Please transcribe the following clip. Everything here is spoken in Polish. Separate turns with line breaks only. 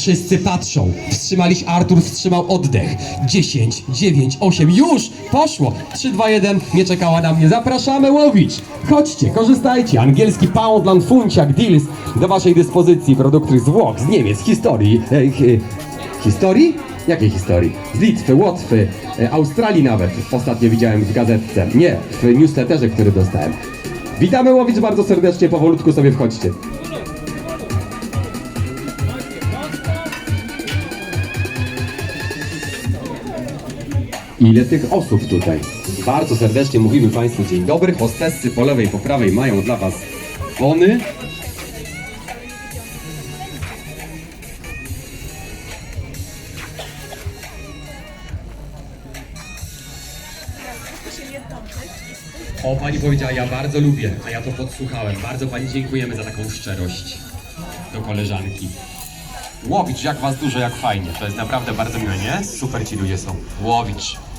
Wszyscy patrzą. Wstrzymaliś, Artur wstrzymał oddech. 10, 9, 8, już! Poszło! 3, 2, 1, nie czekała na mnie. Zapraszamy Łowicz! Chodźcie, korzystajcie. Angielski Poundland, Funciak, Deals do waszej dyspozycji. Produkty z Włoch, z Niemiec, historii. E, hi- historii? Jakiej historii? Z Litwy, Łotwy, e, Australii nawet. Ostatnio widziałem w gazetce. Nie, w newsletterze, który dostałem. Witamy Łowicz bardzo serdecznie, powolutku sobie wchodźcie. Ile tych osób tutaj? Bardzo serdecznie mówimy Państwu dzień dobry. Hostessy po lewej, po prawej mają dla Was bony. O, Pani powiedziała, ja bardzo lubię, a ja to podsłuchałem. Bardzo Pani dziękujemy za taką szczerość do koleżanki. Łowicz, jak Was dużo, jak fajnie. To jest naprawdę bardzo miłe, nie? Super ci ludzie są. Łowicz.